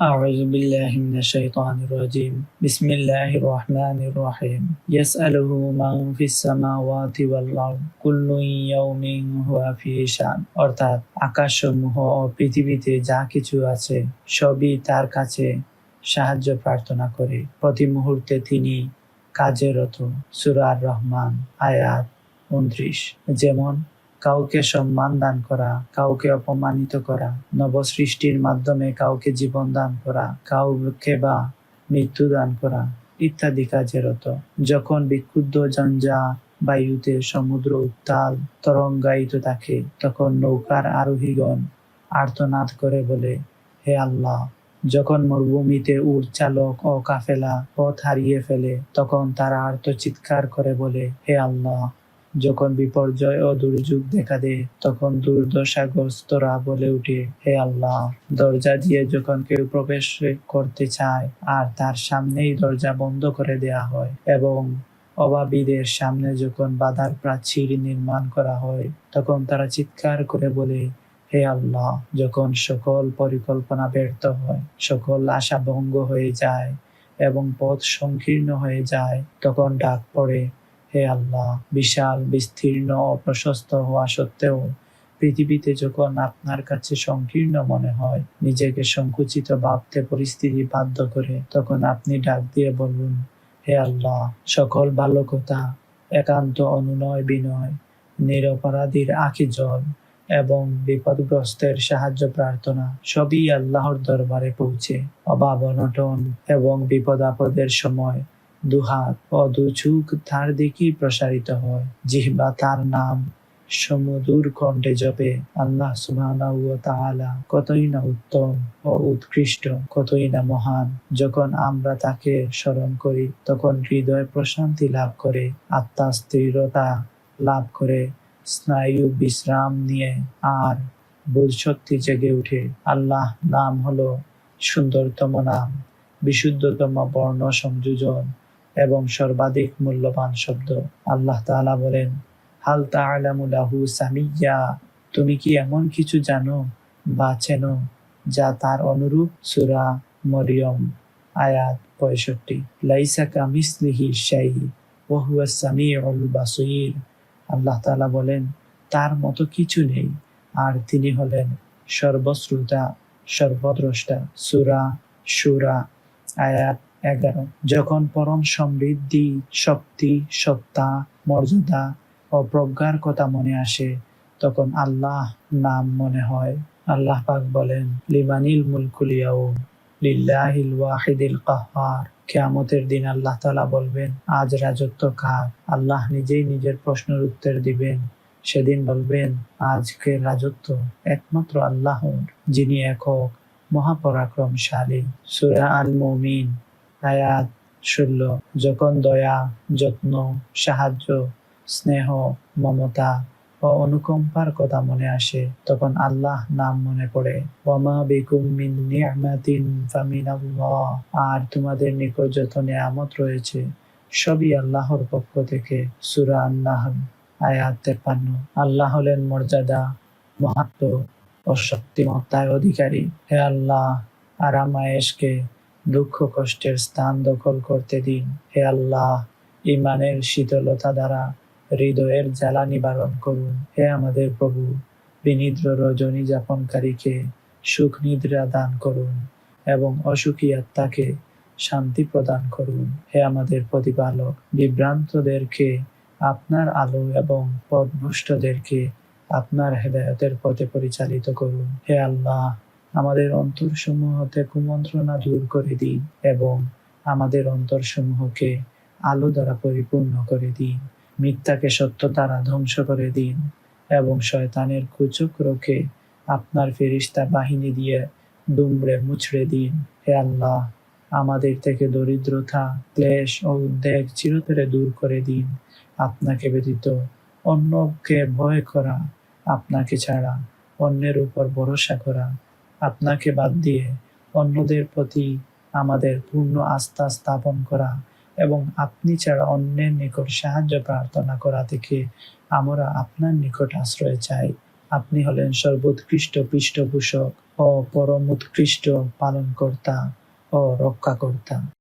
أعوذ بالله من الشيطان الرجيم بسم الله الرحمن الرحيم يسأله من في السماوات والأرض كل يوم هو في شأن অর্থাৎ আকাশসমূহ ও পৃথিবীতে যা কিছু আছে সবই তার কাছে সাহায্য প্রার্থনা করে প্রতি মুহূর্তে তিনি কাজেরত সুরার রহমান আয়াত উনত্রিশ যেমন কাউকে সম্মান দান করা, কাউকে অপমানিত করা, নবসৃষ্টির মাধ্যমে কাউকে জীবন দান করা কাউকে বা মৃত্যু দান করা ইত্যাদি কাজেরত যখন বিক্ষুব্ধ জঞ্জা বায়ুতে সমুদ্র উত্তাল তরঙ্গায়িত থাকে, তখন নৌকার আরোহীগণ আর্তনাদ করে বলে, হে আল্লাহ, যখন মরুভূমিতে উট চালক ও কাফেলা পথ হারিয়ে ফেলে, তখন তারা আর্ত চিৎকার করে বলে, হে আল্লাহ যখন বিপর্যয় ও দুর্যোগ দেখা দেয়, তখন দুর্দশাগ্রস্তরা বলে উঠে হে আল্লাহ, দরজা দিয়ে যখন কেউ প্রবেশ করতে চায়, আর তার সামনেই দরজা বন্ধ করে দেয়া হয় এবং অভাবীদের সামনে যখন বাধার প্রাচীর নির্মাণ করা হয়, তখন তারা চিৎকার করে বলে, হে আল্লাহ, যখন সকল পরিকল্পনা ব্যর্থ হয়, সকল আশা ভঙ্গ হয়ে যায় এবং পথ সংকীর্ণ হয়ে যায়, তখন ডাক পড়ে হে আল্লাহ, বিশাল, বিস্তীর্ণ ও প্রশস্ত হওয়া সত্ত্বেও পৃথিবীতে যখন আপনার কাছে সংকীর্ণ মনে হয়, নিজেকে সংকুচিত ভাবতে পরিস্থিতি বাধ্য করে, তখন আপনি ডাক দিয়ে বলুন, হে আল্লাহ, সকল ভালো কথা একান্ত অনুনয় বিনয়, নিরপরাধীর আখি জল এবং বিপদগ্রস্তের সাহায্য প্রার্থনা, সবই আল্লাহর দরবারে পৌঁছে। অভাব অনটন এবং বিপদ আপদের সময় দুহাত ও দুচুক তার দিকেই প্রসারিত হয়, জিহ্বা তার নাম। সমুদূর কণ্ঠে জপে আল্লাহ সুবহানাহু কতই না উত্তম ও উৎকৃষ্ট, কতই না মহান। যখন আমরা তাকে স্মরণ করি, তখন হৃদয় প্রশান্তি লাভ করে, আত্মা স্থিরতা লাভ করে। স্নায়ু বিশ্রাম নিয়ে আর বোধ শক্তি জেগে উঠে আল্লাহ নাম হলো সুন্দরতম নাম, বিশুদ্ধতম বর্ণ সংযোজন। এবং সর্বাধিক মূল্যবান শব্দ। আল্লাহ তাআলা বলেন, হাল লাহু সামিয়া তুমি কি এমন কিছু জানো বা চেনো যা তার অনুরূপ সুরা মরিয়ম, আয়াত পঁয়ষট্টি? লাইসা কামিসলিহি শাই, ওয়া হুয়া সামিউল বাসীর। আল্লাহ তাআলা বলেন, তার মতো কিছু নেই। আর তিনি হলেন সর্বশ্রোতা, সর্বদ্রষ্টা। সুরা সুরা আয়াত এগারো। যখন পরম সমৃদ্ধি, শক্তি, সত্তা, মর্যাদা ও প্রজ্ঞার কথা মনে আসে, তখন আল্লাহ নাম মনে হয়। আল্লাহ পাক বলেন লিমানিল মুলকুল ইয়াউম, লিল্লাহিল ওয়াহিদিল কাহ্হার কেয়ামতের দিন আল্লাহ তাআলা বলবেন, আজ রাজত্ব কার? আল্লাহ নিজেই নিজের প্রশ্নের উত্তর দিবেন। সেদিন বলবেন আজকের রাজত্ব একমাত্র আল্লাহর, যিনি একক, মহাপরাক্রমশালী। সূরা আল মুমিন আয়াত ষোলো যখন দয়া, যত্ন, সাহায্য, স্নেহ, মমতা ও অনুকম্পার কথা মনে আসে, তখন আল্লাহ নাম মনে পড়ে। ওয়ামা বিকুম মিন ফামিনাল্লাহ। আর তোমাদের নিকট যত নিয়ামত রয়েছে, সবই আল্লাহর পক্ষ থেকে। সুরা আল্লাহ আয়াত তেপান্ন আল্লাহ হলেন মর্যাদা, মহাত্ম ও শক্তিমত্তার অধিকারী। হে আল্লাহ, আরামায়েশকে দুঃখ কষ্টের স্থান দখল করতে দিন। হে আল্লাহ ইমানের শীতলতা দ্বারা হৃদয়ের জ্বালা নিবারণ করুন। হে আমাদের প্রভু, বিনিদ্র রজনী যাপনকারীকে সুখ নিদ্রা দান করুন এবং অসুখী আত্মাকে শান্তি প্রদান করুন। হে আমাদের প্রতিপালক, বিভ্রান্তদেরকে আপনার আলো এবং পথভ্রষ্টদেরকে আপনার হেদায়তের পথে পরিচালিত করুন। হে আল্লাহ আমাদের অন্তরসমূহ হতে কুমন্ত্রণা দূর করে দিন এবং আমাদের অন্তরসমূহকে আলো দ্বারা পরিপূর্ণ করে দিন। মিথ্যাকে সত্য দ্বারা ধ্বংস করে দিন এবং শয়তানের কুচক্রকে আপনার ফেরিস্তা বাহিনী দিয়ে দুমড়ে মুছড়ে দিন। হে আল্লাহ, আমাদের থেকে দরিদ্রতা, ক্লেশ ও উদ্বেগ চিরতরে দূর করে দিন। আপনাকে ব্যতীত অন্যকে ভয় করা, আপনাকে ছাড়া অন্যের উপর ভরসা করা। আপনাকে বাদ দিয়ে অন্যদের প্রতি আমাদের পূর্ণ আস্থা স্থাপন করা এবং আপনি ছাড়া অন্যের নিকট সাহায্য প্রার্থনা করা থেকে আমরা আপনার নিকট আশ্রয় চাই। আপনি হলেন সর্বোৎকৃষ্ট পৃষ্ঠপোষক ও পরম উৎকৃষ্ট পালনকর্তা ও রক্ষাকর্তা।